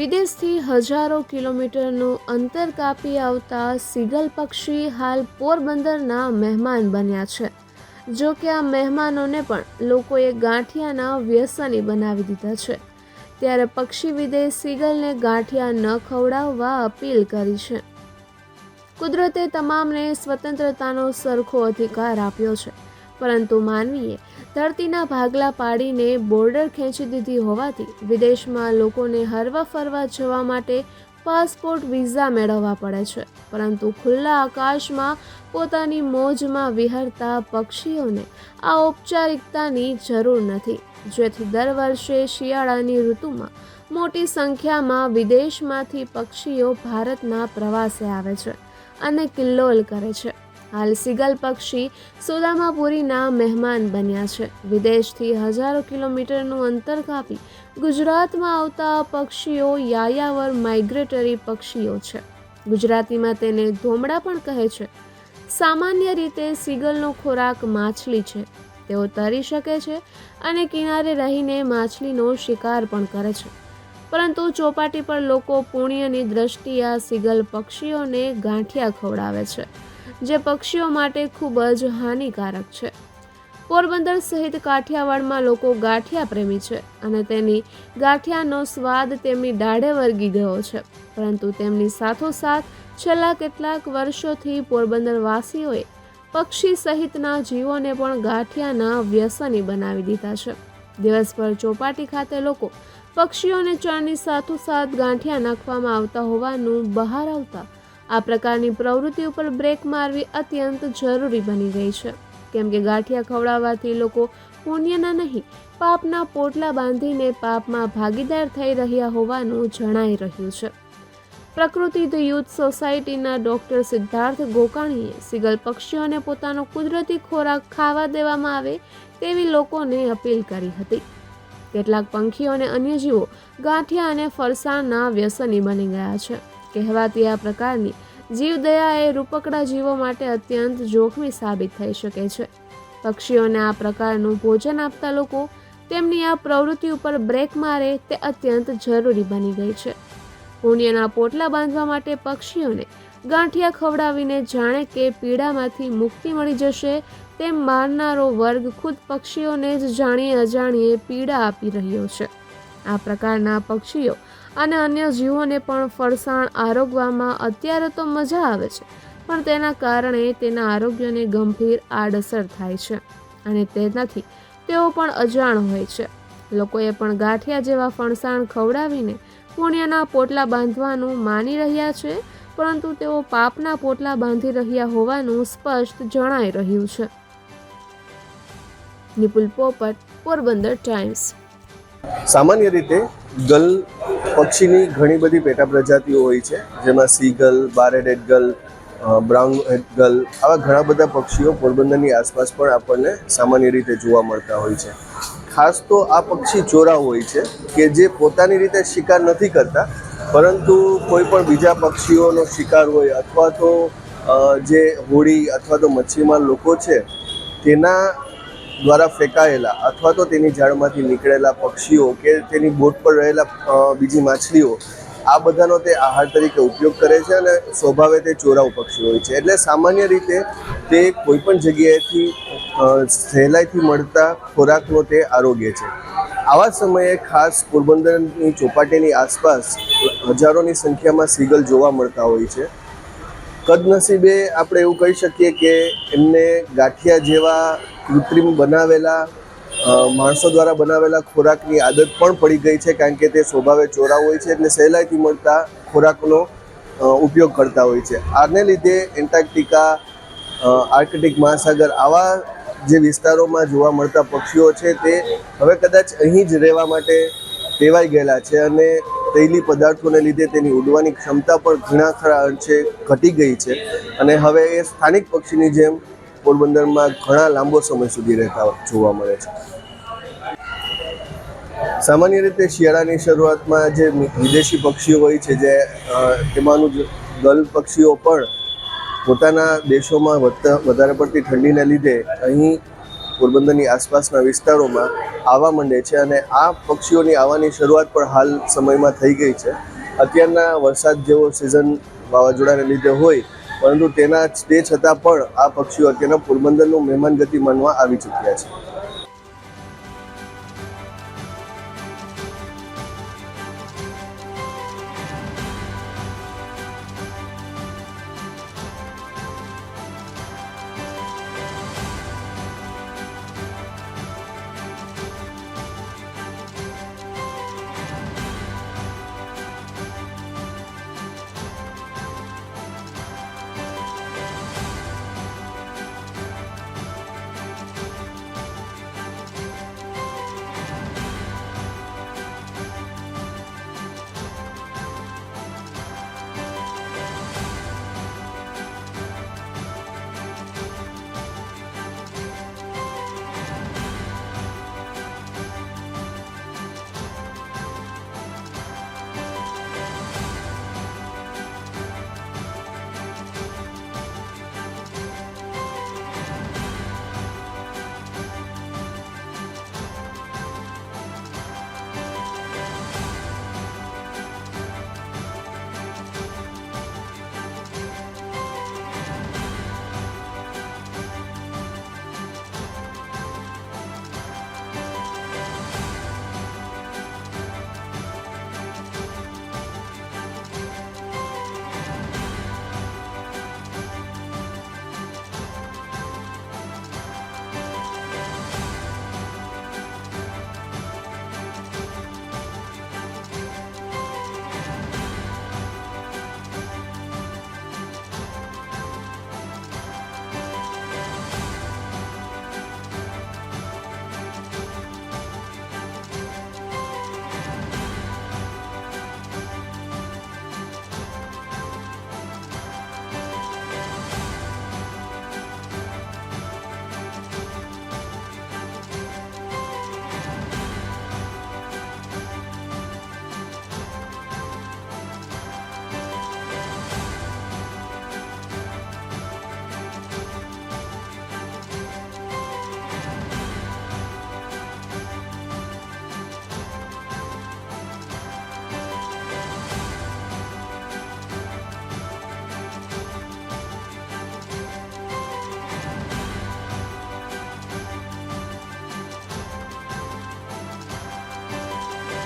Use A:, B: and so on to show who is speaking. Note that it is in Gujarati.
A: વિદેશથી હજારો કિલોમીટરનું અંતર કાપી આવતા સિગલ પક્ષી હાલ પોરબંદરના મહેમાન બન્યા છે. જો કે આ મહેમાનોને પણ લોકોએ ગાંઠિયાના વ્યસની બનાવી દીધા છે. ત્યારે પક્ષી વિદેશ સિગલને ગાંઠિયા ન ખવડાવવા અપીલ કરી છે. કુદરતે તમામને સ્વતંત્રતાનો સરખો અધિકાર આપ્યો છે. પરંતુ માનવીએ ધરતીના ભાગલા પાડીને બોર્ડર ખેંચી દીધી હોવાથી વિદેશમાં લોકોને હરવા ફરવા જવા માટે પાસપોર્ટ વિઝા મેળવવા પડે છે. પરંતુ ખુલ્લા આકાશમાં પોતાની મોજમાં વિહરતા પક્ષીઓને આ ઔપચારિકતાની જરૂર નથી. જેથી દર વર્ષે શિયાળાની ઋતુમાં મોટી સંખ્યામાં વિદેશમાંથી પક્ષીઓ ભારતના પ્રવાસે આવે છે અને કિલ્લોલ કરે છે. હાલ સિગલ પક્ષી સુદામાપુરીના મહેમાન બન્યા છે. વિદેશથી હજારો કિલોમીટરનું અંતર કાપી ગુજરાતમાં આવતા પક્ષીઓ યાયાવર માઇગ્રેટરી પક્ષીઓ છે. ગુજરાતીમાં તેને ધોમડા પણ કહે છે. સામાન્ય રીતે સિગલનો ખોરાક માછલી છે. તેઓ તરી શકે છે અને કિનારે રહીને માછલીનો શિકાર પણ કરે છે. પરંતુ ચોપાટી પર લોકો પુણ્યની દ્રષ્ટિએ સિગલ પક્ષીઓને ગાંઠિયા ખવડાવે છે. જે પક્ષીઓ માટે ખૂબ જ હાનિકારક છે. પોરબંદર સહિત કાઠિયાવાડમાં લોકો ગાંઠિયા પ્રેમી છે અને તેની ગાંઠિયાનો સ્વાદ તેમની દાઢે વર્ગી ગયો છે. પરંતુ તેમની સાથોસાથ છેલ્લા કેટલાક વર્ષોથી પોરબંદરવાસીઓએ પક્ષી સહિતના જીવોને પણ ગાંઠિયાના વ્યસની બનાવી દીધા છે. દિવસભર ચોપાટી ખાતે લોકો પક્ષીઓને ચણની સાથોસાથ ગાંઠિયા નાખવામાં આવતા હોવાનું બહાર આવતા આ પ્રકારની પ્રવૃત્તિ ઉપર બ્રેક મારવી અત્યંત જરૂરી બની ગઈ છે. કેમ કે ગાંઠિયા ખવડાવવાથી લોકો પુણ્યના નહીં, પાપના પોટલા બાંધીને પાપમાં ભાગીદાર થઈ રહ્યા હોવાનું જણાઈ રહ્યું છે. પ્રકૃતિ ધ યુથ સોસાયટીના ડૉક્ટર સિદ્ધાર્થ ગોકાણીએ સિગલ પક્ષીઓને પોતાનો કુદરતી ખોરાક ખાવા દેવામાં આવે તેવી લોકોને અપીલ કરી હતી. કેટલાક પંખીઓ અને અન્ય જીવો ગાંઠિયા અને ફરસાણના વ્યસની બની ગયા છે. કહેવાતી આ પ્રકારની જીવદયા એ રૂપકડા જીવો માટે અત્યંત જોખમી સાબિત થઈ શકે છે. પક્ષીઓને આ પ્રકારનું ભોજન આપતા લોકો તેમની આ પ્રવૃત્તિ ઉપર બ્રેક મારે તે અત્યંત જરૂરી બની ગઈ છે. પુણ્યના પોટલા બાંધવા માટે પક્ષીઓને ગાંઠિયા ખવડાવીને જાણે કે પીડામાંથી મુક્તિ મળી જશે તેમ મારનારો વર્ગ ખુદ પક્ષીઓને જ જાણીએ અજાણીએ પીડા આપી રહ્યો છે. આ પ્રકારના પક્ષીઓ અને અન્ય જીવોને પણ ફરસાણ આરોગવામાં અત્યારે તો મજા આવે છે, પણ તેના કારણે તેના આરોગ્યને ગંભીર આડઅસર થાય છે અને તેનાથી તેઓ પણ અજાણ હોય છે. લોકોએ પણ ગાંઠિયા જેવા ફણસાણ ખવડાવીને પુણ્યના પોટલા બાંધવાનું માની રહ્યા છે, પરંતુ તેઓ પાપના પોટલા બાંધી રહ્યા હોવાનું સ્પષ્ટ જણાઈ રહ્યું છે. નિપુલ પોપટ, પોરબંદર ટાઈમ્સ.
B: સામાન્ય રીતે ગલ પક્ષીની ઘણી બધી પેટા પ્રજાતિઓ હોય છે, જેમાં સીગલ બારેડ એડગલ બ્રાઉન એડગલ આવા ઘણા બધા પક્ષીઓ પોરબંદરની આસપાસ પણ આપણને સામાન્ય રીતે જોવા મળતા હોય છે. ખાસ તો આ પક્ષી ચોરા હોય છે, કે જે પોતાની રીતે શિકાર નથી કરતા, પરંતુ કોઈ પણ બીજા પક્ષીઓનો શિકાર હોય અથવા તો જે હોડી અથવા તો મચ્છીમાર લોકો છે, તેના દ્વારા ફેંકાયેલા અથવા તો તેની જાળમાંથી નીકળેલા પક્ષીઓ કે તેની બોટ પર રહેલા બીજી માછલીઓ, આ બધાનો તે આહાર તરીકે ઉપયોગ કરે છે અને સ્વભાવે તે ચોરાઉ પક્ષી હોય છે. એટલે સામાન્ય રીતે તે કોઈપણ જગ્યાએથી સહેલાઈથી મળતા ખોરાકનો તે આરોગ્ય છે. આવા સમયે ખાસ પોરબંદરની ચોપાટીની આસપાસ હજારોની સંખ્યામાં સીગલ જોવા મળતા હોય છે. કદનસીબે આપણે એવું કહી શકીએ કે એમને ગાંઠિયા જેવા કૃત્રિમ બનાવેલા માણસો દ્વારા બનાવેલા ખોરાકની આદત પણ પડી ગઈ છે કારણ કે તે સ્વભાવે ચોરા હોય છે એટલે સહેલાઈથી મળતા ખોરાકનો ઉપયોગ કરતા હોય છે. આને લીધે એન્ટાર્કટિકા આર્કટિક મહાસાગર આવા જે વિસ્તારોમાં જોવા મળતા પક્ષીઓ છે તે હવે કદાચ અહીં જ રહેવા માટે ટેવાઈ ગયેલા છે અને તૈલી પદાર્થોને લીધે તેની ઉડવાની ક્ષમતા પણ ઘણા ખરા અંશે ઘટી ગઈ છે. અને હવે એ સ્થાનિક પક્ષીની જેમ પોરબંદરમાં ઘણા લાંબો સમય સુધી રહેતા જોવા મળે છે. સામાન્ય રીતે શિયાળાની શરૂઆતમાં જે વિદેશી પક્ષીઓ હોય છે જે એમાંનું ગલ પક્ષીઓ પણ પોતાના દેશોમાં વધારે પડતી ઠંડીને લીધે અહીં પોરબંદરની આસપાસના વિસ્તારોમાં આવવા માંડે છે અને આ પક્ષીઓની આવવાની શરૂઆત પણ હાલ સમયમાં થઈ ગઈ છે. અત્યારના વરસાદ જેવો સિઝન વાવાઝોડાને લીધે હોય પરંતુ તેના તે છતાં પણ આ પક્ષીઓ અત્યારના પોરબંદરનું મહેમાન ગતિ માનવા આવી ચૂક્યા છે.